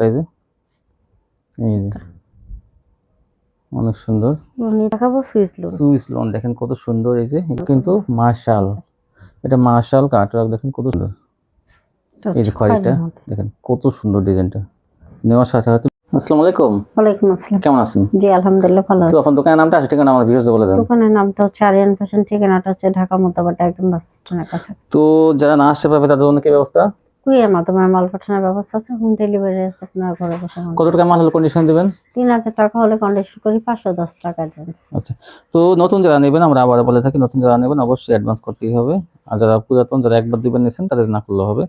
আরেকটা এই যে। এই যে। অনেক সুন্দর। দেখাবো সুইচ লোন। সুইস লোন দেখেন কত সুন্দর এই যে। কিন্তু মার্শাল। এটা মার্শাল কাটওয়ার্ক দেখেন কত সুন্দর। এই যে খয়েরিটা দেখেন কত সুন্দর ডিজাইনটা। নেওয়ার সাথে সাথে আসসালামু আলাইকুম। ওয়ালাইকুম আসসালাম। কেমন আছেন? জি আলহামদুলিল্লাহ ভালো তো আছি। এখন দোকানের নামটা আছে ঠিকানা আমার ভিউয়ার্সে বলে দেন? দোকানের নামটা হচ্ছে আরিয়ান ফ্যাশন ঠিকানাটা হচ্ছে ঢাকা মোতাবাটা একদম বাস স্ট্যান্ডের কাছে। তো যারা না আসতে পারবে তাদের জন্য কি ব্যবস্থা? কুরিয়ার মাধ্যমে মাল পাঠানোর ব্যবস্থা আছে হোম ডেলিভারি আছে আপনার ঘরে বসে কত টাকা মাল হলে কন্ডিশন দিবেন? তিন হাজার টাকা হলে কন্ডিশন করি পাঁচশো দশ টাকা অ্যাডভান্স আচ্ছা তো নতুন যারা নেবেন আমরা আবার বলে থাকি নতুন যারা নেবেন অবশ্যই অ্যাডভান্স করতেই হবে। আর যারা পুরাতন যারা একবার দিবেন নিয়েছেন তাদের না করলে হবে।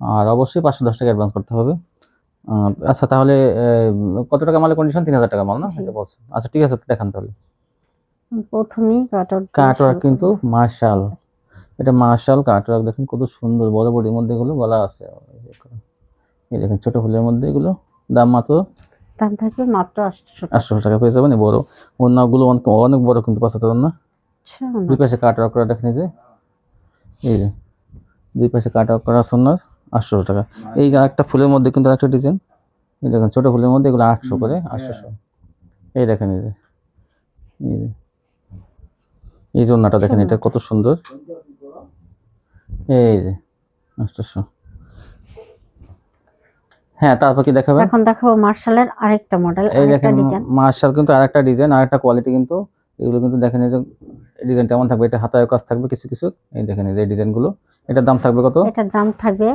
আর অবশ্যই পাঁচশো দশ টাকা অ্যাডভান্স করতে হবে। আচ্ছা তাহলে কত টাকা মালের কন্ডিশন তিন হাজার টাকা মাল না? বলছেন। আচ্ছা ঠিক আছে দেখান তাহলে। প্রথমেই কাটর কাটওয়ার্ক কিন্তু মার্শাল এটা মার্শাল কাটওয়ার্ক দেখেন কত সুন্দর বড় বড়ির মধ্যে এগুলো গলা আছে। এই দেখেন ছোট ফুলের মধ্যে এগুলো দাম মাত্র দাম থাকবে মাত্র আটশো টাকা। পেয়ে যাবেন বড়। অন্যগুলো অনেক অনেক বড় কিন্তু পাঁচ হাজার না। আচ্ছা দুই পাশে কাট ওয়ার্ক করা দেখেন এই যে। এই যে দুই পাশে কাট ওয়ার্ক করা সোনার আটশো টাকা। এই যে একটা ফুলের মধ্যে কিন্তু একটা ডিজাইন। এই দেখেন ছোট ফুলের মধ্যে এগুলো আটশো করে আটশোশো এই দেখেন এই যে এই যে এই জন্যটা দেখেন এটা কত সুন্দর। এই যে আটশোশো হ্যাঁ তারপর কি দেখাবেন এখন দেখাবো মার্শালের আরেকটা মডেল আরেকটা ডিজাইন মার্শাল কিন্তু আরেকটা ডিজাইন আরেকটা কোয়ালিটি কিন্তু এগুলো কিন্তু দেখেন এই যে ডিজাইনটা এমন থাকবে এটা হাতায় কাজ থাকবে কিছু কিছু। এই দেখেন এই ডিজাইনগুলো এটার দাম থাকবে কত? এটার দাম থাকবে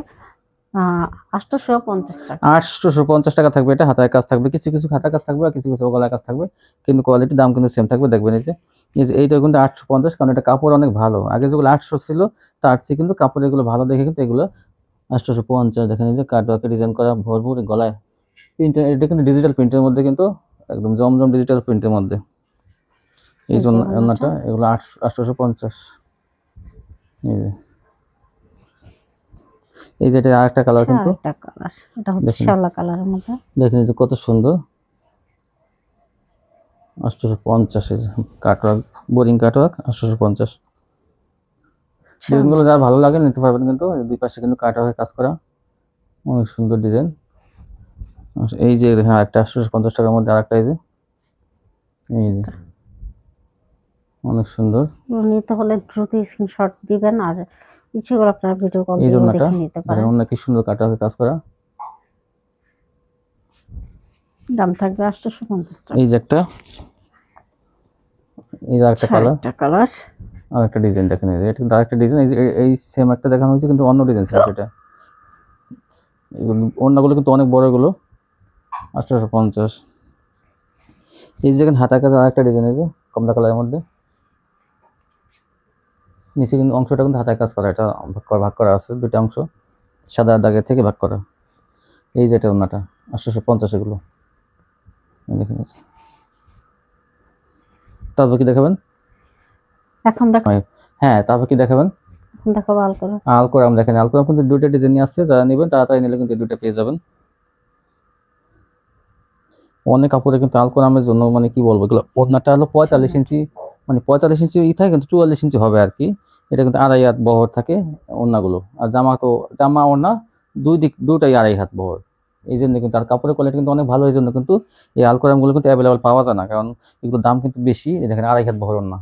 আটশোশো পঞ্চাশ টাকা। থাকবে এটা হাতায় কাজ থাকবে কিছু কিছু হাতায় কাজ থাকবে আর কিছু কিছু গলায় কাজ থাকবে কিন্তু কোয়ালিটির দাম কিন্তু সেম থাকবে দেখবেন এই যে এইটা কিন্তু আটশো পঞ্চাশ কারণ এটা কাপড় অনেক ভালো। আগে যেগুলো আটশো ছিল তার চেয়ে কিন্তু কাপড় এগুলো ভালো দেখে কিন্তু এগুলো আটশোশো পঞ্চাশ দেখেন এই যে কাটওয়ার্কে ডিজাইন করা ভরপুর গলায় প্রিন্টের এটা কিন্তু ডিজিটাল প্রিন্টের মধ্যে কিন্তু একদম জমজম ডিজিটাল প্রিন্টের মধ্যে। এই জন্য এগুলো আটশো আটশোশো পঞ্চাশ। এই যে। এই যে এটা আরেকটা কালার কিন্তু। আরেকটা কালার এটা হচ্ছে। শ্যাওলা কালারের মধ্যে। দেখেন যে কত সুন্দর। আটশোশো পঞ্চাশ এই যে কাটওয়ার্ক বোরিং কাটওয়ার্ক আটশোশো পঞ্চাশ ডিজাইনগুলো যার ভালো লাগে নিতে পারবেন কিন্তু দুই পাশে কিন্তু কাটওয়ার্কের কাজ করা। অনেক সুন্দর ডিজাইন এই যে দেখেন আরেকটা আটশোশো পঞ্চাশ টাকার মধ্যে আরেকটা এই যে। এই যে। অনেক সুন্দর। নিতে হলে দ্রুত স্ক্রিনশট দিবেন আর ইচ্ছে করে আপনারা ভিডিও কল এই দেখে নিতে পারেন। অনেক কি সুন্দর কাটওয়ার্কের কাজ করা? দাম থাকবে আটশোশো পঞ্চাশ টাকা। এই যে একটা। এই যে আরেকটা কালার একটা কালার আর একটা ডিজাইন দেখেন এই এটা আরেকটা ডিজাইন এই সেম একটা দেখানো হয়েছে কিন্তু অন্য ডিজাইন ছিল এগুলো অন্যগুলো কিন্তু অনেক বড় আঠারোশো পঞ্চাশ। এই যে দেখেন হাতা কাছে আরেকটা ডিজাইন এই যে কমলা কালারের মধ্যে। নিচে কিন্তু অংশটা কিন্তু হাতায় কাজ করা এটা ভাগ করা ভাগ করা আছে দুটো অংশ। সাদা দাগের থেকে ভাগ করা। এই যে এটা অন্যটা আঠারোশো পঞ্চাশ এগুলো। দেখেন তারপর কি দেখাবেন? এখন দেখো হ্যাঁ। তারপর কি দেখাবেন? এখন দেখো ভালো আলকোরাম দেখেন আলকোরাম কিন্তু দুইটা ডিজাইন আছে যারা নেবেন তাড়াতাড়ি নিলে কিন্তু দুইটা পেয়ে যাবেন। অনেক কাপড়ে কিন্তু আলকোরামের জন্য মানে কি বলব এগুলো ওড়নাটা হলো পঁয়তাল্লিশ ইঞ্চি মানে পঁয়তাল্লিশ ইঞ্চি ই থাকে কিন্তু চুয়াল্লিশ ইঞ্চি হবে আর কি। এটা কিন্তু আড়াই হাত বহর থাকে ওড়নাগুলো। আর জামা তো জামা ওড়না দুই দিক দুটাই আড়াই হাত বহর। এই জন্য কিন্তু আর কাপড়ের কোয়ালিটি কিন্তু অনেক ভালো এই জন্য কিন্তু এই আলকোরামগুলো কিন্তু অ্যাভেলেবেল পাওয়া যায় না। কারণ এগুলোর দাম কিন্তু বেশি দেখেন আড়াই হাত বহর ওড়না।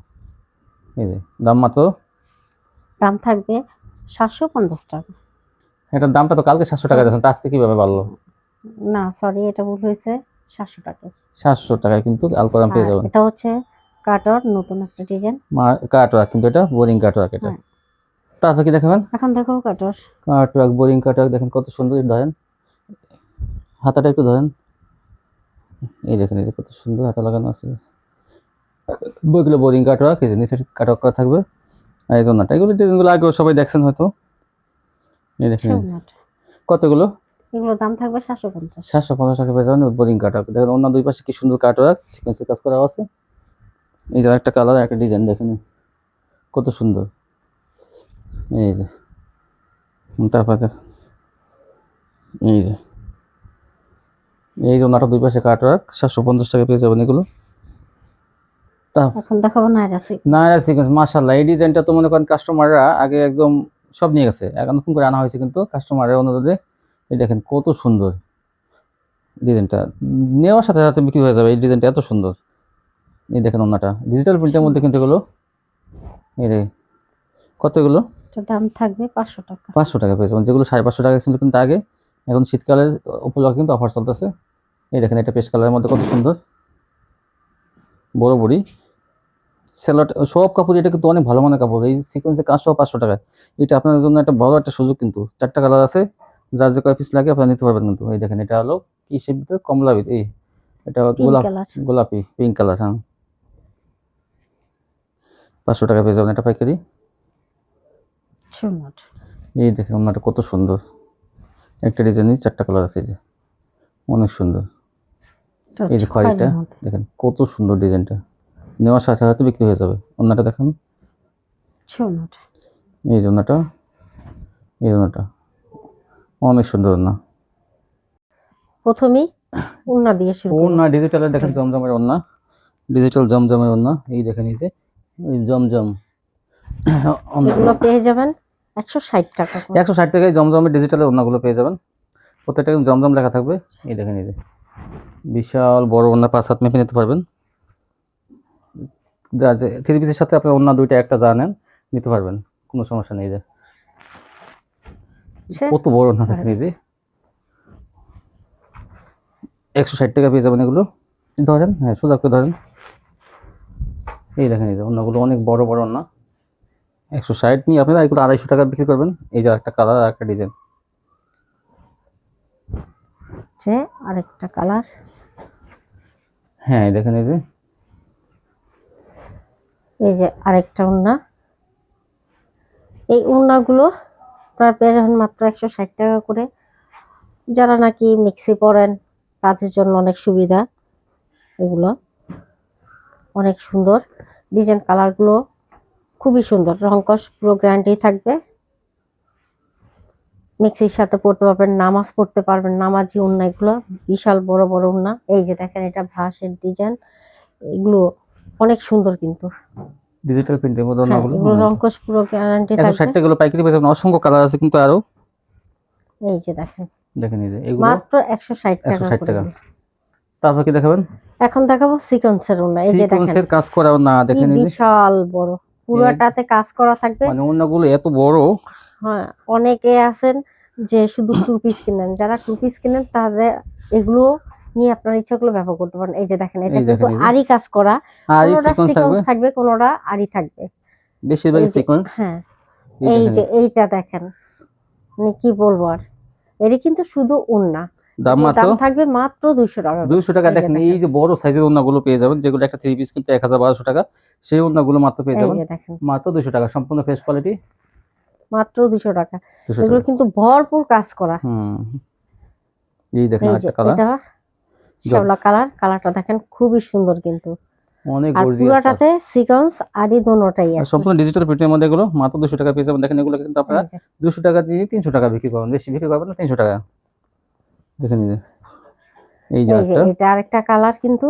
এই যে দাম মাত্র দাম থাকবে সাতশো পঞ্চাশ টাকা। এটার দামটা তো কালকে সাতশো টাকা দিয়েছেন তা আজকে কীভাবে বাড়লো? না সরি এটা ভুল হয়েছে সাতশো টাকা। সাতশো টাকায় কিন্তু আলকোরাম পেয়ে যাবেন। এটা হচ্ছে কাটর নতুন একটা ডিজাইন। কাটওয়ার্ক কিন্তু এটা বোরিং কাটওয়ার্ক এটা। হ্যাঁ। তারপর কি দেখাবেন? এখন দেখো কাটর কাটওয়ার্ক বোরিং কাটওয়ার্ক দেখেন কত সুন্দর ধরেন। হাতাটা একটু ধরেন। এই দেখেন এই কত সুন্দর হাতা লাগানো আছে। বইগুলো বোরিং কাটওয়ার্ক এই যে নিচে কাটওয়ার্ক করা থাকবে। আর এই জন্যটা এগুলো ডিজাইনগুলো আগেও সবাই দেখছেন হয়তো। এই দেখেন কতগুলো? এগুলোর দাম থাকবে সাতশো পঞ্চাশ। সাতশো পঞ্চাশ টাকা পেয়ে যাবেন বোরিং কাটওয়ার্ক। দেখেন অন্য দুই পাশে কি সুন্দর কাটওয়ার্ক সিকোয়েন্সের কাজ করা আছে। এই যে একটা কালার একটা ডিজাইন দেখেন কত সুন্দর। এই যে তারপর দেখ এই যে। এই যে ওনাটা দুই পাশে কাটওয়ার্ক সাতশো পঞ্চাশ টাকা পেয়ে যাবেন এগুলো। এখন দেখাবো সিকোয়েন্স। এই ডিজাইনটা তো মনে করেন কাস্টমাররা আগে একদম সব নিয়ে গেছে। এখন নতুন করে আনা হয়েছে কিন্তু কাস্টমারের অনুরোধে এই দেখেন কত সুন্দর। ডিজাইনটা নেওয়ার সাথে সাথে বিক্রি হয়ে যাবে এই ডিজাইনটা এত সুন্দর। এই দেখেন ওনাটা ডিজিটাল প্রিন্টের মধ্যে কিন্তু এগুলো এই রে কত এগুলো? এটা দাম থাকবে পাঁচশো টাকা। পাঁচশো টাকা পেয়েছে মানে যেগুলো সাড়ে পাঁচশো টাকা ছিল কিন্তু আগে এখন শীতকালের উপলক্ষে কিন্তু অফার চলতেছে। এই দেখেন এটা পেস্ট কালারের মধ্যে কত সুন্দর। বড় বড়ি। সেলট সব কাপড় এটা কিন্তু অনেক ভালো মানের কাপড় এই সিকোয়েন্সের কাজ সহ পাঁচশো টাকা। এটা আপনার জন্য একটা বড় একটা সুযোগ কিন্তু চারটা কালার আছে যার যে কয় পিস লাগে আপনারা নিতে পারবেন কিন্তু। এই দেখেন এটা হলো কি ভিতরে? কমলা এই এটা গোলাপ গোলাপি পিঙ্ক কালার হ্যাঁ। পাঁচশো টাকা পেয়ে যাবেন এটা পাইকারি? এই দেখেন ওনাটা কত সুন্দর। একটা ডিজাইনই চারটা কালার আছে এই যে। অনেক সুন্দর। এই যে খয়েরিটা দেখেন কত সুন্দর ডিজাইনটা। নেওয়ার সাথে সাথে বিক্রি হয়ে যাবে। ওনাটা দেখেন। এই যে ওনাটা। এই ওনাটা। অনেক সুন্দর ওনা। প্রথমেই উন্না দিয়ে শুরু ওনা ডিজিটালের দেখেন জমজমের ওনা ডিজিটাল জমজমের ওনা এই দেখেন এই যে জমজম। এগুলো পেয়ে যাবেন একশো ষাট টাকা। একশো ষাট টাকায় জমজমের ডিজিটালের ওনাগুলো পেয়ে যাবেন। প্রত্যেকটা জমজম লেখা থাকবে। এই দেখেন এই বিশাল বড় ওনা পাঁচ হাত মেপে নিতে পারবেন। যা যে থ্রি পিসের সাথে আপনার অন্য দুইটা একটা যা নেন নিতে পারবেন। কোনো সমস্যা নেই যে। কত বড় না দেখেন এই যে। একশো ষাট টাকা পেয়ে যাবেন এগুলো। ধরেন হ্যাঁ সোজা করে ধরেন। এই দেখেন এই অন্যগুলো অনেক বড় বড় না একশো ষাট নিয়ে আপনারা এগুলো আড়াইশো টাকা বিক্রি করবেন। এই যে একটা কালার আর একটা ডিজাইন হচ্ছে আরেকটা কালার হ্যাঁ এই দেখেন এই যে। এই যে আরেকটা উন্না। এই উন্নাগুলো আপনারা পেয়ে যাবেন মাত্র একশো ষাট টাকা করে। যারা নাকি মিক্সি পরেন তাদের জন্য অনেক সুবিধা। এগুলো অনেক সুন্দর। ডিজাইন কালারগুলো খুবই সুন্দর। রংকশ পুরো গ্যারান্টি থাকবে। মিক্সির সাথে পড়তে পারবেন নামাজ পড়তে পারবেন নামাজি উন্না এগুলো বিশাল বড় বড় উন্না। এই যে দেখেন এটা ভাসের ডিজাইন এগুলো অনেক সুন্দর কিন্তু। ডিজিটাল প্রিন্টের মধ্যে হ্যাঁ, অন্যগুলো এগুলো রংকশ পুরো গ্যারান্টি একশো ষাট থাকবে টাকাগুলো পাইকারি পেয়ে যাবেন অসংখ্য কালার আছে কিন্তু আরও। এই যে দেখেন। দেখেন এই যে এগুলো মাত্র একশো ষাট টাকা 160 টাকা। তারপর কি দেখাবেন? এখন দেখাবো সিকোয়েন্সের উন্না এই যে দেখেন। সিকোয়েন্সের কাজ করাও না দেখেন এই বিশাল বড়। পুরোটাতে কাজ করা থাকবে। মানে অন্যগুলো এত বড়। হ্যাঁ অনেকে আছেন যে শুধু টু পিস কিনেন। যারা টু পিস কিনেন তাদের এগুলো নিয়ে আপনার ইচ্ছাগুলো ব্যবহার করতে পারেন। এই যে দেখেন এটা কিন্তু আরি কাজ করা। আর সিকোয়েন্স থাকবে। থাকবে কোনোটা আরি থাকবে। বেশিরভাগ সিকোয়েন্স হ্যাঁ। এই যে এইটা দেখেন। মানে কি বলব আর? এটি কিন্তু শুধু উন্না দাম মাত্র? থাকবে মাত্র দুইশো টাকা। করে। দুইশো টাকা। দেখেন এই যে বড় সাইজের ওন্নাগুলো পেয়ে যাবেন যেগুলো একটা থ্রি পিস কিন্তু টাকা সেই ওন্নাগুলো মাত্র পেয়ে যাবেন। মাত্র দুশো টাকা সম্পূর্ণ ফ্রেশ কোয়ালিটি মাত্র দুশো টাকা। এগুলো কিন্তু ভরপুর কাজ করা। হুম। এই দেখেন কালার এটা শ্যাওলা কালার কালারটা দেখেন খুবই সুন্দর কিন্তু। অনেক আর গর্জিয়াস পুরোটাতে সিকোয়েন্স আরই দোনোটাই আছে। সম্পূর্ণ ডিজিটাল প্রিন্টের মধ্যে এগুলো মাত্র দুশো টাকা পেয়ে যাবেন। দেখেন এগুলো কিন্তু আপনারা টাকা দিয়ে তিনশো টাকা বিক্রি করবেন। বেশি বিক্রি করবেন না তিনশো টাকা। দেখেন এই যে। এই যে এটা আরেকটা কালার কিন্তু।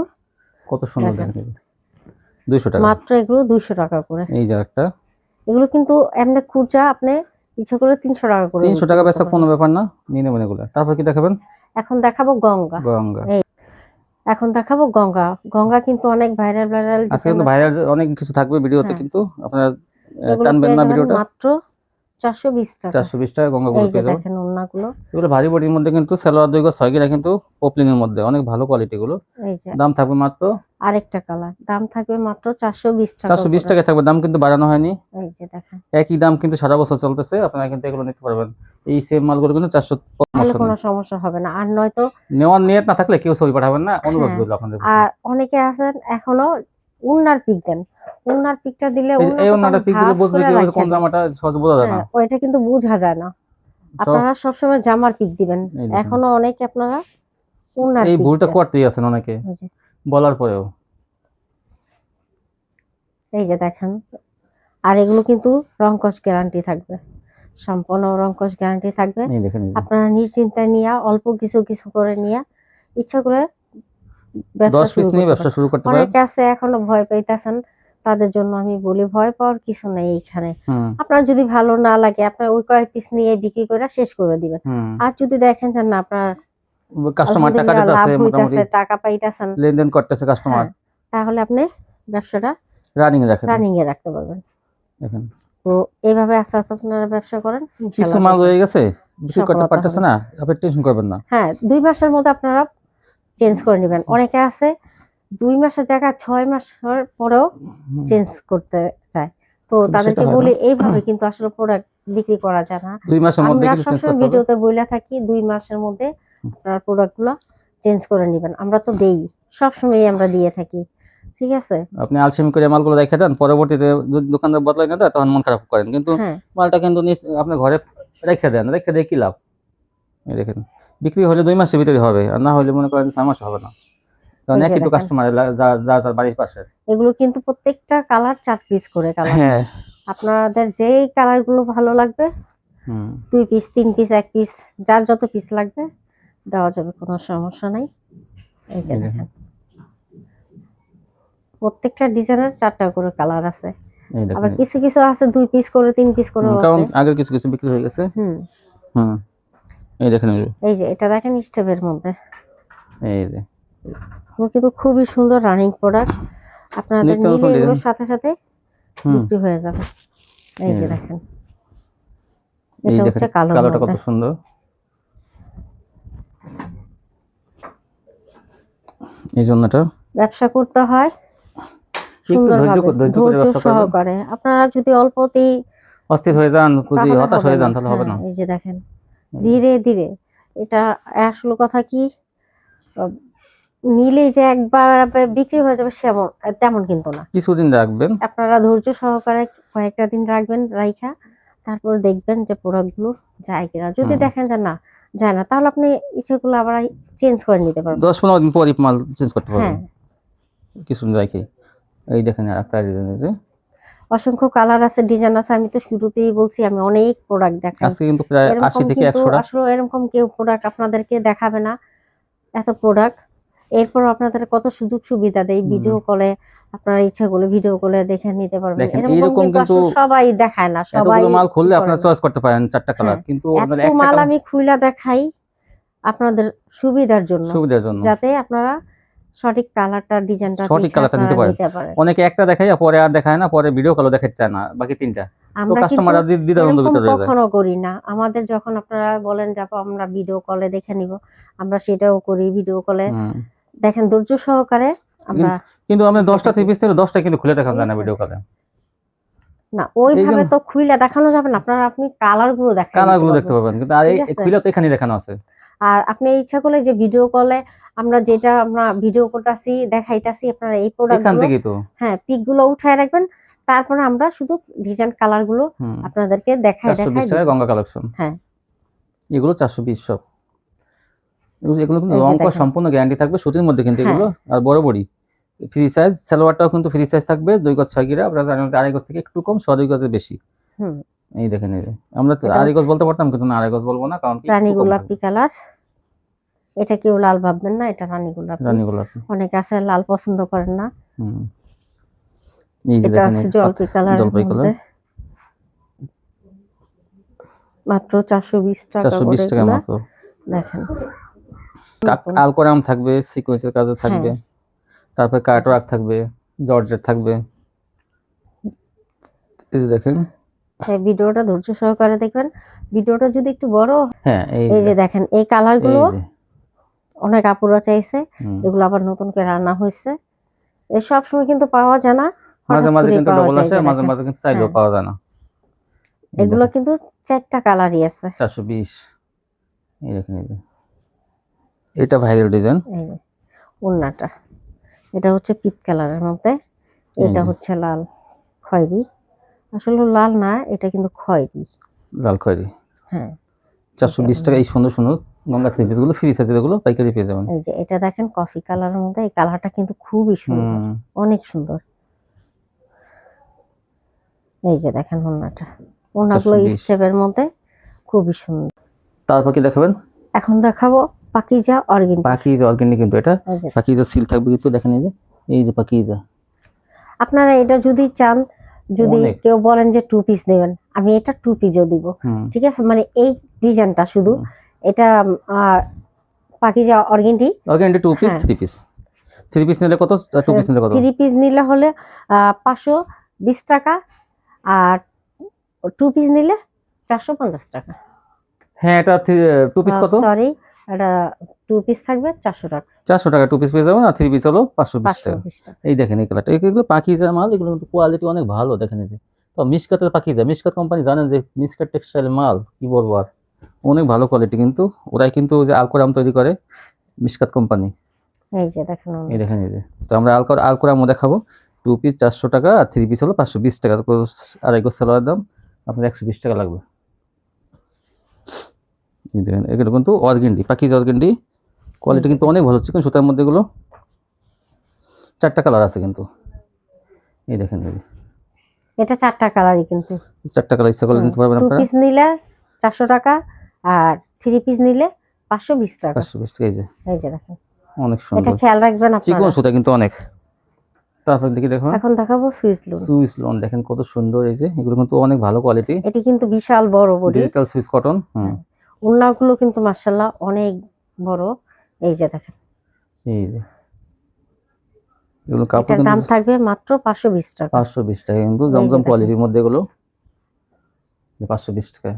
কত সুন্দর দেখেন। দেখেন। দুইশো টাকা। মাত্র এগুলো দুইশো টাকা করে। এই যে একটা এগুলো কিন্তু এমনি আপনি ইচ্ছা করে টাকা করে তিনশো বিক্রি টাকা করতে বেচা কোনো ব্যাপার না নিয়ে নেবেন এগুলো। তারপর কি দেখাবেন? এখন দেখাবো গঙ্গা। গঙ্গা। এখন দেখাবো গঙ্গা। গঙ্গা কিন্তু অনেক ভাইরাল ভাইরাল আজকে কিন্তু ভাইরাল অনেক কিছু থাকবে ভিডিওতে হ্যাঁ। কিন্তু আপনারা টানবেন না ভিডিওটা। মাত্র চারশো বিশ টাকা। চারশো বিশ টাকা গঙ্গাগুলো এই পেয়ে দেখেন ওড়নাগুলো। এগুলো ভারী বডির মধ্যে কিন্তু সালোয়ার দুই ছয় গিরা কিন্তু ওপলিং এর মধ্যে অনেক ভালো কোয়ালিটি গুলো দাম থাকবে মাত্র আরেকটা কালার দাম থাকবে মাত্র চারশো বিশ টাকা চারশো বিশ টাকা থাকবে দাম কিন্তু বাড়ানো হয়নি। এই যে দেখেন। একই দাম কিন্তু সারা বছর চলতেছে আপনারা কিন্তু এগুলো নিতে পারবেন। এই সেম মালগুলো কিন্তু চারশো তাহলে কোনো সমস্যা হবে না। আর নয়তো নেওয়ার নিয়ত না থাকলে কেউ ছবি পাঠাবেন না অনুরোধ হ্যাঁ। করল আপনাদের আর অনেকে আছেন এখনও উন্নার পিক দেন। উন্নার পিকটা দিলে এই পিক বুঝবে কি কোন জামাটা সহজ বোঝা যায় না। হ্যাঁ, ওইটা কিন্তু বোঝা যায় না। আপনারা সবসময় জামার পিক দিবেন। এখনও অনেকে আপনারা উন্নার এই ভুলটা করতেই আছেন অনেকে। বলার পরেও। এই যে দেখেন। আর এগুলো কিন্তু রংকশ গ্যারান্টি থাকবে। সম্পূর্ণ রংকশ গ্যারান্টি থাকবে। আপনারা নিশ্চিন্তায় নিয়ে অল্প কিছু কিছু করে নিয়ে ইচ্ছা করে ব্যবসা শুরু করতে পারেন। শুরু করতে পারেন। অনেকে আছে এখনও ভয় পাইতেছেন। তাদের জন্য আমি বলি ভয় পাওয়ার কিছু নেই এইখানে। আপনার যদি ভালো না লাগে আপনার ওই কয়েক পিস নিয়ে বিক্রি করে শেষ করে দিবেন। আর যদি দেখেন যে না আপনার কাস্টমার টাকা দিতেছে মোটামুটি। টাকা পাইতাছেন। লেনদেন করতেছে কাস্টমার হ্যাঁ, তাহলে আপনি ব্যবসাটা রানিং রাখেন। রানিং এ রাখতে পারবেন। দেখেন। তো এইভাবে আস্তে আস্তে আপনারা ব্যবসা করেন কিছু মাল। হয়ে গেছে বিক্রি করতে পারতেছে না আপনি টেনশন করবেন না। হ্যাঁ দুই মাসের মধ্যে আপনারা চেঞ্জ করে নেবেন। অনেকে আছে দুই মাসের জায়গায় ছয় মাসের পরেও চেঞ্জ করতে চায়। তো তাদেরকে বলি এইভাবে কিন্তু আসলে প্রোডাক্ট বিক্রি করা যায় না। দুই মাসের মধ্যে আমরা সবসময় ভিডিওতে বইলা থাকি দুই মাসের মধ্যে আপনার প্রোডাক্টগুলো চেঞ্জ করে নেবেন। আমরা তো দেই সবসময় আমরা দিয়ে থাকি। ঠিক আছে? আপনি আলসেমি করে মালগুলো রেখে দেন পরবর্তীতে যদি দোকানদার বদলাই না দেয় তখন মন খারাপ করেন। কিন্তু হ্যাঁ। মালটা কিন্তু আপনি ঘরে রেখে দেন রেখে দিয়ে কি লাভ? দেখেন বিক্রি হলে দুই মাসের ভিতরে হবে আর না হলে মনে করেন ছয় মাস হবে না। কারণ একই তো কাস্টমার যার যার বাড়ির পাশে। এগুলো কিন্তু প্রত্যেকটা কালার চার পিস করে কালার হ্যাঁ। আপনাদের যেই কালারগুলো ভালো লাগবে হুম। দুই পিস তিন পিস এক পিস যার যত পিস লাগবে দেওয়া যাবে কোনো সমস্যা নাই। এই যে দেখেন। প্রত্যেকটা ডিজাইনের চারটা করে কালার আছে। আবার কিছু কিছু আছে দুই পিস করে তিন পিস করে কারণ আগের কিছু কিছু বিক্রি হয়ে গেছে। হুম। হুম। এই দেখেন এই যে এটা দেখেন স্টেপের মধ্যে। এই যে। এগুলো কিন্তু খুবই সুন্দর রানিং প্রোডাক্ট আপনাদের নিলে এগুলোর সাথে সাথে বিক্রি হয়ে যাবে। এই যে দেখেন। এটা হচ্ছে কালোর কালোটা কত সুন্দর। এই জন্যটা। ব্যবসা করতে হয়। ধৈর্য। সহকারে। আপনারা যদি অল্পতেই অস্থির হয়ে যান খুঁজি হতাশ হয়ে যান তাহলে হবে না। হ্যাঁ, এই যে দেখেন। ধীরে ধীরে। এটা আসল কথা কি? নিলে যে একবার বিক্রি হয়ে যাবে সেমন তেমন কিন্তু না। কিছুদিন রাখবেন। আপনারা ধৈর্য সহকারে কয়েকটা দিন রাখবেন রাইখা তারপর দেখবেন যে প্রোডাক্টগুলো যায় কিনা। যদি দেখেন যে না যায় না তাহলে আপনি ইচ্ছেগুলো আবার চেঞ্জ করে নিতে পারবেন। দশ পনেরো দিন পরই মাল চেঞ্জ করতে হ্যাঁ। পারবেন কিছুদিন রাখি এই দেখেন একটা ডিজাইন আছে। অসংখ্য কালার আছে ডিজাইন আছে আমি তো শুরুতেই বলছি আমি অনেক প্রোডাক্ট দেখাই। আজকে কিন্তু প্রায় এরকম আশি থেকে কিন্তু একশোটা। আসলে এরকম কেউ প্রোডাক্ট আপনাদেরকে দেখাবে না এত প্রোডাক্ট এরপর আপনাদের কত সুযোগ সুবিধা দেয় ভিডিও কলে আপনার ইচ্ছা করলে ভিডিও কলে দেখে নিতে পারবেন। এরকম কিন্তু সবাই দেখায় না সবাই মাল খুললে আপনারা চয়েস করতে পারেন চারটা কালার হ্যাঁ, কিন্তু এত একটা মাল আমি খুইলা দেখাই আপনাদের সুবিধার জন্য সুবিধার জন্য। যাতে আপনারা সঠিক কালারটা ডিজাইনটা সঠিক colourটা নিতে পারেন। অনেকে একটা দেখায় পরে আর দেখায় না পরে ভিডিও কলও দেখাতে চায় না বাকি তিনটা। তো আমরা কাস্টমাররা দ্বিধাদ্বন্দ্ব ভিতরে যায়। কখনো করি না। আমাদের যখন আপনারা বলেন যাব আমরা ভিডিও কলে দেখে নিব। আমরা সেটাও করি ভিডিও কলে। দেখেন ধৈর্য সহকারে আমরা কিন্তু আমরা দশটা থেকে পিস থেকে দশটা কিন্তু খুলে দেখা যায় না ভিডিও কলে না ওইভাবে তো খুইলা দেখানো যাবে না আপনারা আপনি কালারগুলো দেখান কালারগুলো দেখতে পাবেন কিন্তু আর এই খুলে তো এখানে দেখানো আছে। আর আপনি ইচ্ছা করলে যে ভিডিও কলে আমরা যেটা আমরা ভিডিও করতেছি দেখাইতাছি আপনারা এই প্রোডাক্ট এখান থেকেই তো। হ্যাঁ পিকগুলো উঠায় রাখবেন তারপরে আমরা শুধু ডিজাইন কালারগুলো আপনাদেরকে দেখাই দেখাই বিশ টাকা গঙ্গা কালেকশন হ্যাঁ। এগুলো চারশো বিশ সব। এগুলো কিন্তু এই যে রং করা সম্পূর্ণ গ্যারান্টি থাকবে সুতির মধ্যে কিন্তু হ্যাঁ। এগুলো আর বড় বড়ি। ফ্রি সাইজ সালোয়ারটাও কিন্তু ফ্রি সাইজ থাকবে দুই গজ ছয় গিরা আপনারা আড়াই গজ থেকে একটু কম ছ দুই গজের বেশি। হুম। এই দেখেন এই আমরা তো আড়াই গজ বলতে পারতাম কিন্তু না আড়াই গজ বলব না কারণ কি রানী গোলাপি কালার? এটা কেউ লাল ভাববেন না এটা রানী। গোলাপি। রানী গোলাপি। অনেকে আছে লাল পছন্দ করেন না। হুম। এই যে দেখেন জলপাই কালার জলপাই মধ্যে? মাত্র চারশো বিশ টাকা চারশো বিশ করে টাকা এগুলা। মতো আলকোরাম থাকবে সিকোয়েন্সের কাজে থাকবে হ্যাঁ। তারপরে কার্টওয়ার্ক থাকবে জর্জেট থাকবে। এই যে দেখেন। এই ভিডিওটা ধৈর্য সহকারে দেখবেন। ভিডিওটা যদি একটু বড় হ্যাঁ এই যে দেখেন এই কালার এই গুলো যে, অনেক আপুরা চাইছে এগুলো আবার নতুন করে রান্না হয়েছে। এই সব সময় কিন্তু পাওয়া যায় না মাঝে মাঝে কিন্তু ডবল আসে মাঝে মাঝে কিন্তু চাইলেও হ্যাঁ। পাওয়া যায় না। এগুলো কিন্তু চারটা কালারই আছে। চারশো বিশ। এই দেখেন এই এটা ভাইরাল ডিজাইন। উন্নাটা এটা হচ্ছে পিত কালারের মধ্যে। এটা হচ্ছে লাল খয়েরি। আসলে লাল না এটা কিন্তু খয়েরি। লাল খয়েরি। হ্যাঁ। চারশো বিশ টাকা এই সুন্দর সুন্দর গঙ্গা থ্রি পিসগুলো ফ্রি সাইজেরগুলো পাইকারি পেয়ে যাবেন। এই যে এটা দেখেন কফি কালারের মধ্যে এই কালারটা কিন্তু খুবই সুন্দর। অনেক সুন্দর। এই যে দেখেন ওনাটা ওনাগুলো 420 স্টেপের মধ্যে খুবই সুন্দর। তারপর কি দেখাবেন? এখন দেখাবো পাকিজা অর্গিন পাকিজা অর্গানিক কিন্তু এটা। পাকিজা সিল থাকবে কিন্তু দেখেন এই যে। এই যে পাকিজা। আপনারা এটা যদি চান যদি কেউ বলেন যে টু পিস নেবেন আমি এটা টু পিসও দিব। ঠিক আছে? মানে এই ডিজাইনটা শুধু। এটা Pakiza organdy অর্গানটি two piece. Three piece three piece নিলে কত? টু পিস নিলে কত? থ্রি পিস নিলে হলে পাঁচশো বিশ টাকা আর টু পিস নিলে চারশো পঞ্চাশ টাকা। হ্যাঁ এটা টু পিস কত? সরি এটা টু পিস থাকবে চারশো টাকা। চারশো টাকা টু পিস পেয়ে যাবেন আর থ্রি পিস হলো পাঁচশো বিশ টাকা। এই দেখেন এই কালারটা এগুলো পাখিজা মাল এগুলো কিন্তু কোয়ালিটি অনেক ভালো দেখেন এই যে। তো মিসকাতের পাখিজা মিসকাত কোম্পানি জানেন যে মিসকাত টেক্সটাইল মাল কি বলব আর? অনেক ভালো কোয়ালিটি কিন্তু ওরাই কিন্তু যে আলকোরাম তৈরি করে মিসকাত কোম্পানি এই যে দেখেন এই দেখেন এই যে। তো আমরা আলকোর আলকোরামও দেখাবো। টু পিস চারশো টাকা আর থ্রি পিস হলো পাঁচশো বিশ টাকা। আড়াই গো সালোয়ার দাম আপনার একশো বিশ টাকা লাগবে। দেখেন এগুলো কিন্তু অর্গেন্ডি পাখিজ অর্গেন্ডি কোয়ালিটি কিন্তু অনেক ভালো চিকন সুতার মধ্যে এগুলো। চারটা কালার আছে কিন্তু। এই দেখেন এটা চারটা কালারই কিন্তু। চারটা কালার ইচ্ছা করলে নিতে পারবেন আপনারা। পিস নিলে চারশো টাকা আর থ্রি পিস নিলে পাঁচশো বিশ টাকা। পাঁচশো বিশ টাকা এই যে। এই যে দেখেন। অনেক সুন্দর। এটা খেয়াল রাখবেন আপনারা। চিকন সুতা কিন্তু অনেক। তারপর দেখি দেখুন। এখন দেখাবো সুইচ লুন সুইস লোন দেখেন কত সুন্দর এই যে। এগুলো কিন্তু অনেক ভালো কোয়ালিটি এটি কিন্তু বিশাল বড় body. Digital Swiss cotton hmm. উন্নাগুলো কিন্তু মার্শাল্লাহ অনেক বড়। এই যে দেখেন। এই যে। এগুলো কাপড় দাম থাকবে মাত্র পাঁচশো বিশ টাকা। পাঁচশো বিশ টাকা। কিন্তু জমজম কোয়ালিটির মধ্যে এগুলো পাঁচশো বিশ টাকা।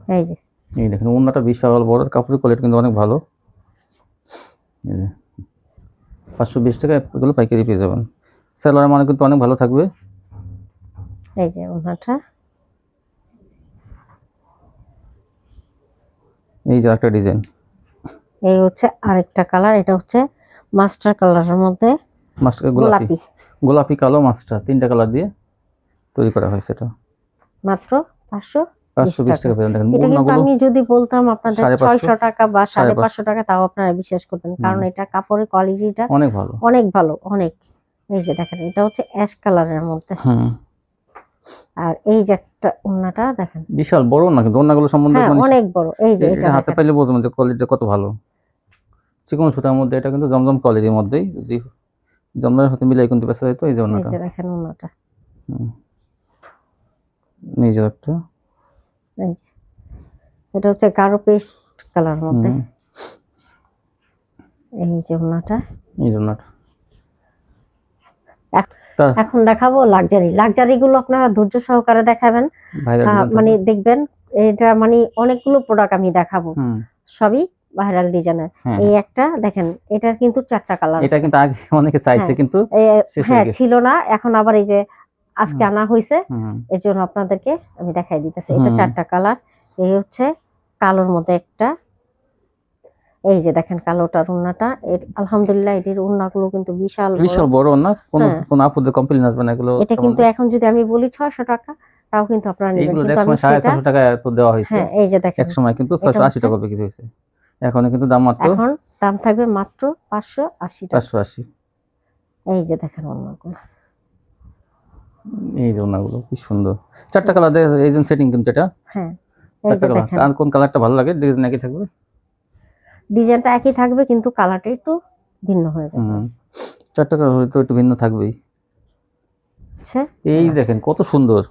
এই যে। এই দেখেন অন্যটা বিশাল বড়। কাপড়ের কোয়ালিটি কিন্তু অনেক ভালো। এই যে। পাঁচশো বিশ টাকা এগুলো পাইকারি পেয়ে যাবেন। সেলার মানে কিন্তু অনেক ভালো থাকবে। এই যে ওনাটা এই যে একটা ডিজাইন। এই হচ্ছে আরেকটা কালার এটা হচ্ছে মাস্টার কালারের মধ্যে মাস্টার গোলাপি। গোলাপি। কালো মাস্টার তিনটা কালার দিয়ে তৈরি করা হয়েছে এটা। মাত্র পাঁচশো আমি যদি বলতাম আপনাদের ছয়শো টাকা বা সাড়ে পাঁচশো। টাকা তাও আপনারা বিশ্বাস করতেন কারণ এটা কাপড়ের কোয়ালিটিটা অনেক ভালো। অনেক ভালো অনেক। এই যে দেখেন এটা হচ্ছে অ্যাশ কালারের মধ্যে। আর এই যে একটা ওন্নাটা দেখেন। বিশাল বড় না কিন্তু অন্যগুলো সম্বন্ধে হ্যাঁ মানে অনেক বড়। এই যে এটা হাতে। পাইলে বুঝবেন যে কোয়ালিটি কত ভালো। চিকন সুতার মধ্যে এটা কিন্তু জমজম কোয়ালিটির মধ্যেই যদি জমজমের সাথে মিলাই কিন্তু বেসা যেত এই যে এই যে দেখেন ওন্নাটা। এই যে একটা। এই যে। এটা হচ্ছে গাঢ় পেস্ট কালার মধ্যে। এই যে ওন্নাটা এই যে তা- এখন দেখাবো লাক্সারি লাক্সারি গুলো আপনারা ধৈর্য সহকারে দেখাবেন। মানে দেখবেন এটা মানে অনেকগুলো প্রোডাক্ট আমি দেখাবো। সবই ভাইরাল ডিজাইনের হ্যাঁ। এই একটা দেখেন এটার কিন্তু চারটা কালার এটা কিন্তু আগে অনেকে চাইছে হ্যাঁ। কিন্তু হ্যাঁ ছিল না। এখন আবার এই যে আজকে আনা হয়েছে এর জন্য আপনাদেরকে আমি দেখাই দিতেছি। এটা চারটা কালার এই হচ্ছে কালোর মধ্যে একটা এই যে দেখেন কালোটার উন্নাটা আলহামদুলিল্লাহ এটির উন্নাগুলো কিন্তু বিশাল বিশাল বড় না? কোনো হ্যাঁ। কোনো আপুদের কমপ্লেন আসবে না এগুলো এটা কিন্তু এখন যদি আমি বলি ছয়শো টাকা তাও কিন্তু আপনারা নেবেন। কিন্তু আমি সাড়ে সেটা ছশো টাকা তো দেওয়া হয়েছে। হ্যাঁ এই যে দেখেন। এক সময় কিন্তু এটা ছয়শো আশি হচ্ছে- টাকা বিক্রি হয়েছে। এখন কিন্তু দাম মাত্র এখন দাম থাকবে মাত্র পাঁচশো আশি টাকা। পাঁচশো আশি। এই যে দেখেন অন্যগুলো এই যে ওনাগুলো কি সুন্দর। চারটা কালার এই যে সেটিং কিন্তু এটা? হ্যাঁ এই চারটা যে কালার। দেখেন। আর কোন কালারটা ভালো লাগে ডিজাইন নাকি থাকবে? ডিজাইনটা একই থাকবে কিন্তু কালারটা একটু ভিন্ন হয়ে যাবে। চারটা কালার তো একটু ভিন্ন থাকবেই। আচ্ছা। এই দেখেন কত সুন্দর।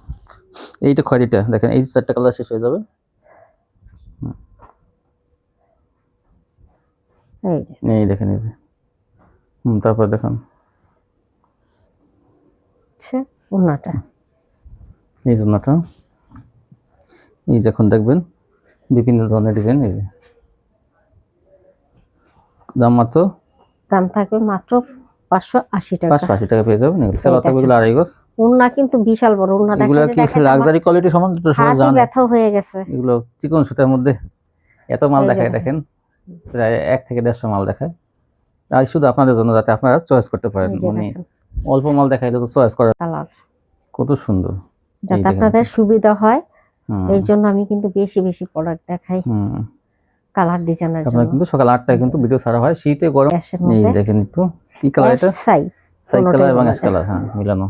এইটা খয়েরিটা দেখেন এই চারটা কালার শেষ হয়ে যাবে। এই যে। এই দেখেন এই যে। হুম তারপর দেখেন। আচ্ছা ওনাটা এই এই যখন দেখবেন বিভিন্ন ধরনের ডিজাইন এই যে। দাম মাত্র? দাম থাকবে মাত্র পাঁচশো আশি টাকা। পাঁচশো আশি টাকা পেয়ে যাবেন এগুলো। আড়াই গজ। ওনা কিন্তু বিশাল বড় ওনা এগুলো কি লাক্সারি কোয়ালিটি সমান হাতে ব্যথা হয়ে গেছে। এগুলো চিকন সুতার মধ্যে এত মাল দেখায় দেখেন। প্রায় এক থেকে দেড়শো মাল দেখায়। আর শুধু আপনাদের জন্য যাতে আপনারা চয়েস করতে পারেন। মানে অল্প মাল দেখাইলে তো চয়েস করা কত সুন্দর। যাতে আপনাদের সুবিধা হয় এই জন্য আমি কিন্তু বেশি বেশি প্রোডাক্ট দেখাই। হুম। কালার ডিজাইনের আপনার কিন্তু সকাল আটটায় কিন্তু ভিডিও ছাড়া হয়। শীতে গরম। এই দেখেন একটু কি কালার এটা? সাই কোনোটাই কালার এবং অ্যাশ কালার হ্যাঁ মিলানো।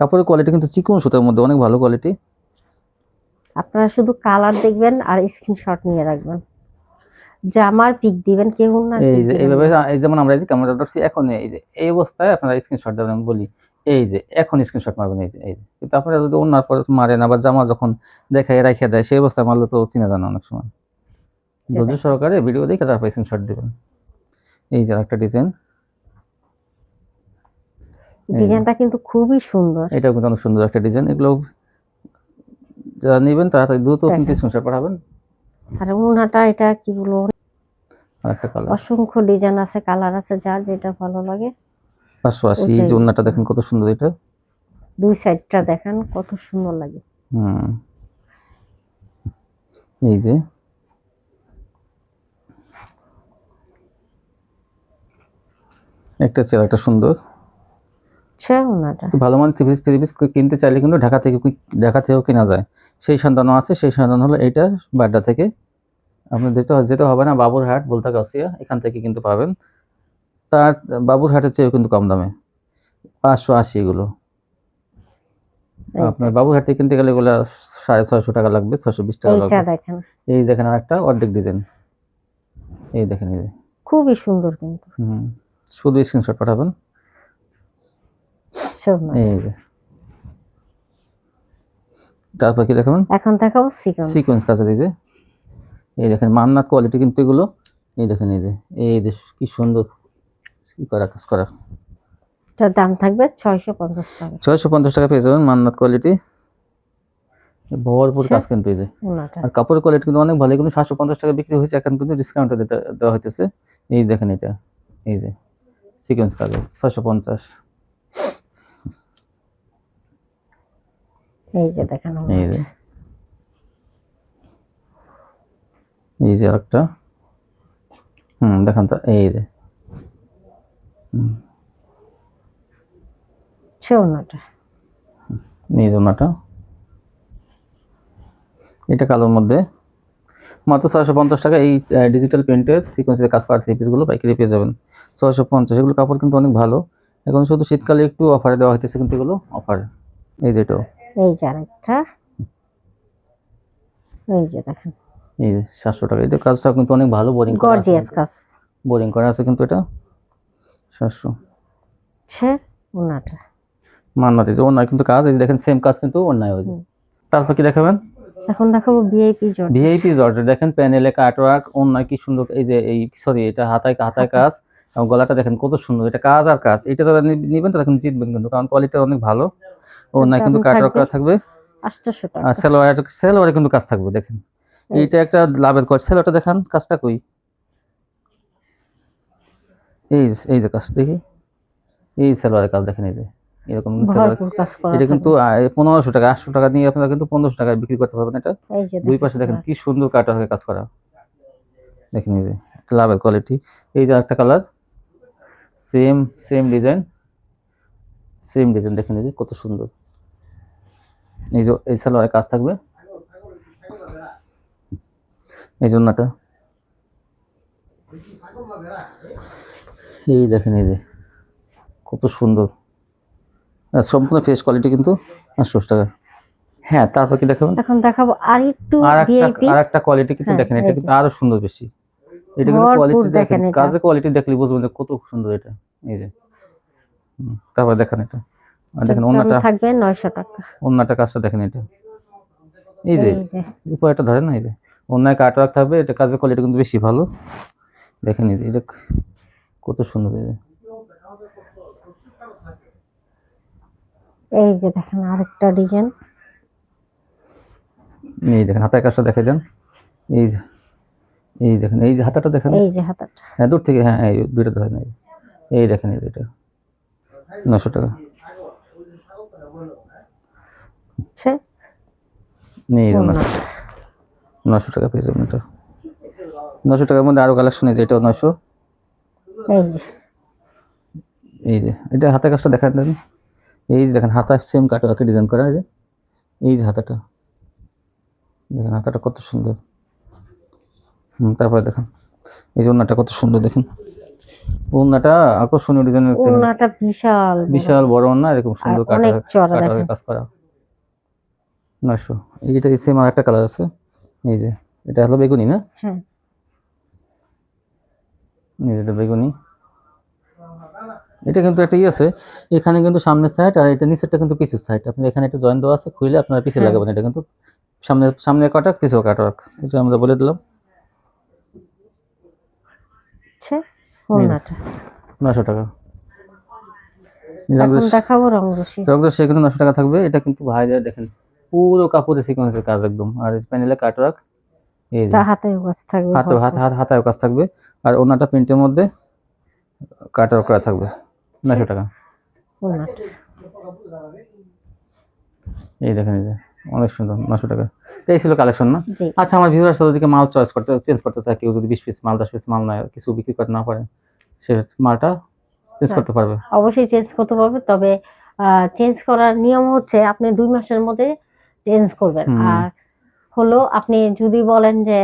কাপড়ের কোয়ালিটি কিন্তু চিকন সুতার মধ্যে অনেক ভালো কোয়ালিটি আপনারা শুধু কালার দেখবেন আর স্ক্রিনশট নিয়ে রাখবেন। জামার পিক দিবেন কেউ না এই যে এইভাবে এই যেমন আমরা এই যে ক্যামেরা ধরছি এখন এই যে এই অবস্থায় আপনারা স্ক্রিনশট দেবেন আমি বলি এই যে এখন স্ক্রিনশট মারবেন এই যে এই যে। কিন্তু আপনারা যদি অন্য পরে মারেন আবার জামা যখন দেখায় রেখে দেয় সেই অবস্থায় মারলে তো চিনা জানা অনেক সময়। ধৈর্য। সহকারে ভিডিও দেখে তারপর স্ক্রিনশট দিবেন। এই যে একটা ডিজাইন ডিজাইনটা কিন্তু খুবই সুন্দর। এটাও কিন্তু অনেক সুন্দর একটা ডিজাইন এগুলো যারা নেবেন তাড়াতাড়ি দ্রুত কিন্তু। স্ক্রিনশট পাঠাবেন। আর উনাটা এটা কি বলব? অসংখ্য ডিজাইন আছে কালার আছে যার যেটা ভালো লাগে। পাঁচশো আশি এই যে ওটাই। দেখেন কত সুন্দর এটা। দুই সাইডটা দেখেন কত সুন্দর লাগে। হুম। এই যে। একটা চেয়ার একটা সুন্দর। ভালো মানের থ্রি পিস থ্রি পিস কিনতে চাইলে কিন্তু ঢাকা থেকে ঢাকা থেকেও কেনা যায়। সেই সন্তানও আছে সেই সন্তান হলো এইটা বাড্ডা থেকে। আপনি যেতে যেতে হবে না বাবুরহাট বলতে গাছিয়া এখান থেকে কিন্তু পাবেন। তার বাবুরহাটের চেয়েও কিন্তু কম দামে। পাঁচশো আশি এগুলো। আপনার বাবুরহাট থেকে কিনতে গেলে এগুলো সাড়ে ছয়শো টাকা লাগবে ছয়শো বিশ টাকা লাগবে। এই দেখেন আর একটা অর্ধেক ডিজাইন এই দেখেন এই খুবই সুন্দর কিন্তু। হুম। শুধু স্ক্রিনশট পাঠাবেন। এই যে। তারপর কি দেখাবেন? এখন দেখাবো সিকোয়েন্স সিকোয়েন্স কাছে যে। এই দেখেন মান্নাত কোয়ালিটি কিন্তু এগুলো। এই দেখেন এই যে। এই যে কি সুন্দর কি করা কাজ করা। এটার দাম থাকবে ছয়শো পঞ্চাশ টাকা। ছয়শো পঞ্চাশ টাকা পেয়ে যাবেন মান্নাত কোয়ালিটি ভরপুর আচ্ছা। কাজ কিন্তু এই যে। আর কাপড়ের কোয়ালিটি কিন্তু অনেক ভালো কিন্তু সাতশো পঞ্চাশ টাকা বিক্রি হয়েছে এখন কিন্তু ডিসকাউন্টে দিতে দেওয়া হইতেছে। এই যে দেখেন এটা। এই যে। সিকোয়েন্স কাগজ ছয়শো পঞ্চাশ। এই যে দেখেন এই যে। এই যে একটা হুম দেখান তো এই যে। এই জন্যটা এটা কালোর মধ্যে। মাত্র ছয়শো পঞ্চাশ টাকা এই ডিজিটাল প্রিন্টের সিকোয়েন্সের কাজ করা থ্রি পিসগুলো পাইকারি পেয়ে যাবেন। ছয়শো পঞ্চাশ এগুলো কাপড় কিন্তু অনেক ভালো। এখন শুধু শীতকালে একটু অফারে দেওয়া হইতেছে কিন্তু এগুলো অফার এই যে এটাও। এই যে আরেকটা। এই যে দেখেন। এই যে সাতশো টাকা। এটা কাজটা কিন্তু অনেক ভালো বোরিং গর্জিয়াস কাজ। বোরিং করা আছে কিন্তু এটা। সাতশো। আচ্ছা উনাটা মান্নাতে যে অন্যায় কিন্তু কাজ এই যে দেখেন সেম কাজ কিন্তু অন্যায় হয়ে যায় তারপর কি দেখাবেন? এখন দেখাবো ভিআইপি জর্জ ভিআইপি জর্জেট। দেখেন প্যানেলে কাটওয়ার্ক অন্যায় কি সুন্দর এই যে এই সরি এটা হাতায় হাতায় কাজ এবং গলাটা দেখেন কত সুন্দর এটা কাজ আর কাজ এটা যারা নিবেন তারা কিন্তু জিতবেন কিন্তু কারণ কোয়ালিটি অনেক ভালো। অন্যায় কিন্তু দাম কাটওয়ার্ক করা থাকবে? আটশোশো টাকা। আর সেলোয়ার সেলোয়ারে কিন্তু কাজ থাকবে দেখেন। এই। এইটা একটা লাভের কাজ সেলোয়ারটা দেখান কাজটা কই? এই এই যে কাজ দেখি। এই সেলোয়ারের কাজ দেখেন এই যে। এরকম এটা কিন্তু পনেরোশো টাকা আটশো টাকা নিয়ে আপনারা কিন্তু পনেরোশো টাকায় বিক্রি করতে পারবেন। এটা দুই পাশে দেখেন কি সুন্দর কাটার কাজ করা। দেখেন এই যে লাভের কোয়ালিটি এই যে একটা colour same same design same design দেখেন এই যে কত সুন্দর। এই যে এই সালোয়ারের কাজ থাকবে। এই জন্যটা। এই দেখেন এই যে কত সুন্দর। সম্পূর্ণ ফ্রেশ কোয়ালিটি কিন্তু আটশো টাকা। হ্যাঁ তারপর কি দেখাবেন? এখন দেখাবো আর একটু আর একটা ভিআইপি আর একটা কোয়ালিটি কিন্তু হ্যাঁ, দেখেন এটা কিন্তু আরও সুন্দর বেশি। এটা কিন্তু কোয়ালিটি দেখেন কাজের কোয়ালিটি দেখলে বুঝবেন যে কত সুন্দর এটা। এই যে। তারপর দেখেন এটা। আর দেখেন অন্যটা। থাকবে নয়শো টাকা। অন্যটা কাজটা দেখেন এটা। এই যে এই উপরে একটা ধরেন না এই যে। অন্যায় কাটওয়ার্ক থাকবে এটা কাজের কোয়ালিটি কিন্তু বেশি ভালো। দেখেন এই যে এটা কত সুন্দর এই যে। এই যে দেখেন আরেকটা ডিজাইন। এই দেখেন হাতের কাজটা দেখে দেন। এই যে এই দেখেন এই যে হাতাটা দেখেন। এই যে হাতাটা। হ্যাঁ দূর থেকে হ্যাঁ এই দুইটা ধরেন এই। এই দেখেন এই এটা নশো টাকা। এই নশো টাকা। পেয়ে যাবেন এটা নশো টাকার মধ্যে আরও কালেকশন আছে এটাও নশো। এই যে। এটা হাতের কাজটা দেখান দেন। এই যে দেখেন হাতা সেম কাটোয়াকে ডিজাইন করা আছে এই যে হাতাটা। দেখেন হাতাটা কত সুন্দর। হুম তারপরে দেখেন এই যে ওড়নাটা কত সুন্দর দেখেন। ওড়নাটা আকর্ষণীয় ডিজাইনের ওড়নাটা বিশাল। বিশাল বড় ওড়না এরকম সুন্দর অনেক কাটা চড়া কাটারের দেখেন। কাজ করা। নশো এইটা সেম আর একটা কালার আছে। এই যে এটা হলো বেগুনি না? হ্যাঁ। এটা বেগুনি। এটা কিন্তু একটা ই আছে এখানে কিন্তু সামনের সাইড আর এটা নিচেরটা কিন্তু পিছের সাইড আপনি এখানে একটা জয়েন দেওয়া আছে খুলে আপনারা হ্যাঁ। লাগাবেন এটা কিন্তু সামনে সামনে কাটা পিছেও কাটা এটা আমরা বলে দিলাম। নশো টাকা। দেখাবো রংরসি রক্ত কিন্তু নশো টাকা থাকবে এটা কিন্তু দেখেন পুরো কাপড়ে সিকোয়েন্সের কাজ একদম। আর প্যানেলে কাটওয়ার্ক এই যে, এটা কাজ থাকবে হাতে হাতে হাতে হাতায় কাজ থাকবে। আর ওনাটা প্রিন্টের মধ্যে কাটওয়ার্ক করা থাকবে। নশো টাকা। এই দেখেন এই যে অনেক সুন্দর নশো টাকা। এই ছিল কালেকশন না? আচ্ছা আমার ভিউয়ার্স ওদিকে মাল চয়েস করতে চেঞ্জ করতে চায় কেউ যদি বিশ পিস মাল দশ পিস মাল নেয় কিছু বিক্রি করতে না পারে সে মালটা চেঞ্জ হ্যাঁ। করতে পারবে। অবশ্যই চেঞ্জ করতে পারবে তবে চেঞ্জ করার নিয়ম হচ্ছে আপনি দুই মাসের মধ্যে চেঞ্জ করবেন। আর হলো আপনি যদি বলেন যে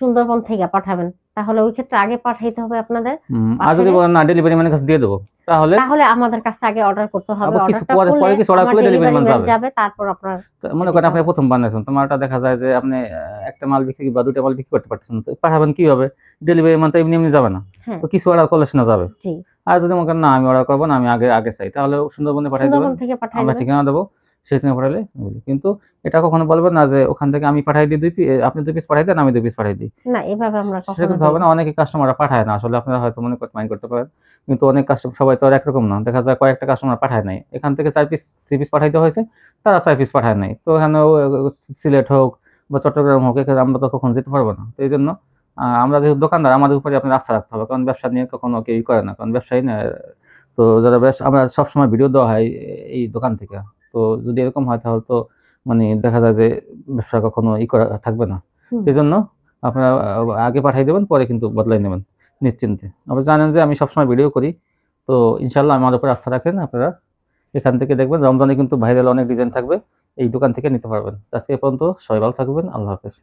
সুন্দরবন থেকে পাঠাবেন তাহলে ওই ক্ষেত্রে আগে পাঠাইতে হবে আপনাদের। আর যদি বলেন না ডেলিভারি ম্যানের কাছে দিয়ে দেবো তাহলে? তাহলে আমাদের কাছে আগে অর্ডার করতে হবে। কিছু পরে- পরে কিছু আমার করলে man man যাবে। তারপর আপনার মনে করেন আপনি প্রথম বানাইছেন তো মালটা দেখা যায় যে আপনি একটা মাল বিক্রি বা দুটো মাল বিক্রি করতে পারতেছেন তো পাঠাবেন কি হবে ডেলিভারি মান তো এমনি এমনি যাবে না। হ্যাঁ। তো কিছু অর্ডার করলে শোনা যাবে। জি। আর যদি মনে করেন না আমি অর্ডার করব না আমি আগে আগে চাই তাহলে সুন্দরবনে পাঠিয়ে পাঠাই আমরা ঠিকানা দেবো। সেখানে পাঠালে হবে। কিন্তু এটা কখনো বলবেন না যে ওখান থেকে আমি পাঠাই দিই দুই পিস আপনি দুই পিস পাঠাই দেন আমি দুই পিস পাঠাই দিই। না এভাবে আমরা সেটা কখনো কিন্তু হবে না। অনেকে কাস্টমাররা পাঠায় না। আসলে আপনারা হয়তো মনে করতে মাইন্ড করতে পারেন। কিন্তু অনেক কাস্টমার সবাই তো আর একরকম না। দেখা যায় কয়েকটা কাস্টমার পাঠায় নাই। এখান থেকে চার পিস থ্রি পিস পাঠাইতে হয়েছে তারা চার পিস পাঠায় নাই। তো এখানে সিলেট হোক বা চট্টগ্রাম হোক এখানে আমরা তো কখন যেতে পারব না। তো এই জন্য আমরা যেহেতু দোকানদার আমাদের উপরে আপনার আস্থা রাখতে হবে। কারণ ব্যবসা নিয়ে কখনো কেউই করে না। কারণ ব্যবসায়ী না। তো যারা ব্যবসা আমরা সবসময় ভিডিও দেওয়া হয় এই দোকান থেকে। তো যদি এরকম হয় তাহলে তো মানে দেখা যায় যে ব্যবসা কখনো ই করা থাকবে না। সেই জন্য আপনারা আগে পাঠিয়ে দেবেন পরে কিন্তু বদলাই নেবেন নিশ্চিন্তে। আবার জানেন যে আমি সবসময় ভিডিও করি তো ইনশাল্লাহ আমার উপর আস্থা রাখেন আপনারা। এখান থেকে দেখবেন রমজানে কিন্তু ভাইরাল অনেক ডিজাইন থাকবে এই দোকান থেকে নিতে পারবেন। আজকে পর্যন্ত সবাই ভালো থাকবেন আল্লাহ হাফেজ।